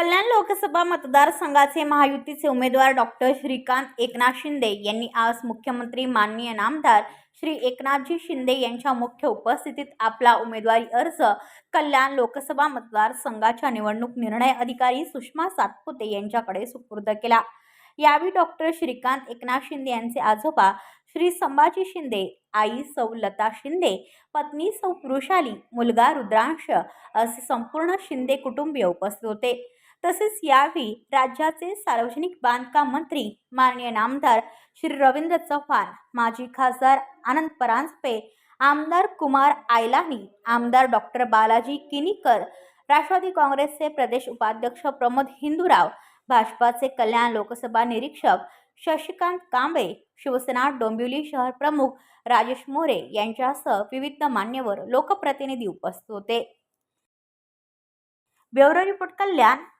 कल्याण लोकसभा मतदारसंघाचे महायुतीचे उमेदवार डॉक्टर श्रीकांत एकनाथ शिंदे यांनी आज मुख्यमंत्री माननीय नामदार श्री एकनाथजी शिंदे यांच्या मुख्य उपस्थितीत आपला उमेदवारी अर्ज कल्याण लोकसभा मतदारसंघाच्या निवडणूक निर्णय अधिकारी सुषमा सातपुते यांच्याकडे सुपूर्द केला. यावेळी डॉक्टर श्रीकांत एकनाथ शिंदे यांचे आजोबा श्री संभाजी शिंदे आई सौ लता शिंदे पत्नी सौ पुरुषाली मुलगा रुद्रांश असे संपूर्ण शिंदे कुटुंबीय उपस्थित होते. तसेच यावेळी राज्याचे सार्वजनिक बांधकाम मंत्री माननीय नामदार श्री रवींद्र चव्हाण माजी खासदार आनंद परांजपे आमदार कुमार आयलानी आमदार डॉक्टर बालाजी किनीकर राष्ट्रवादी काँग्रेसचे प्रदेश उपाध्यक्ष प्रमोद हिंदूराव भाजपाचे कल्याण लोकसभा निरीक्षक शशिकांत कांबळे शिवसेना डोंबिवली शहर प्रमुख राजेश मोरे यांच्यासह विविध मान्यवर लोकप्रतिनिधी उपस्थित होते. ब्युरो रिपोर्ट कल्याण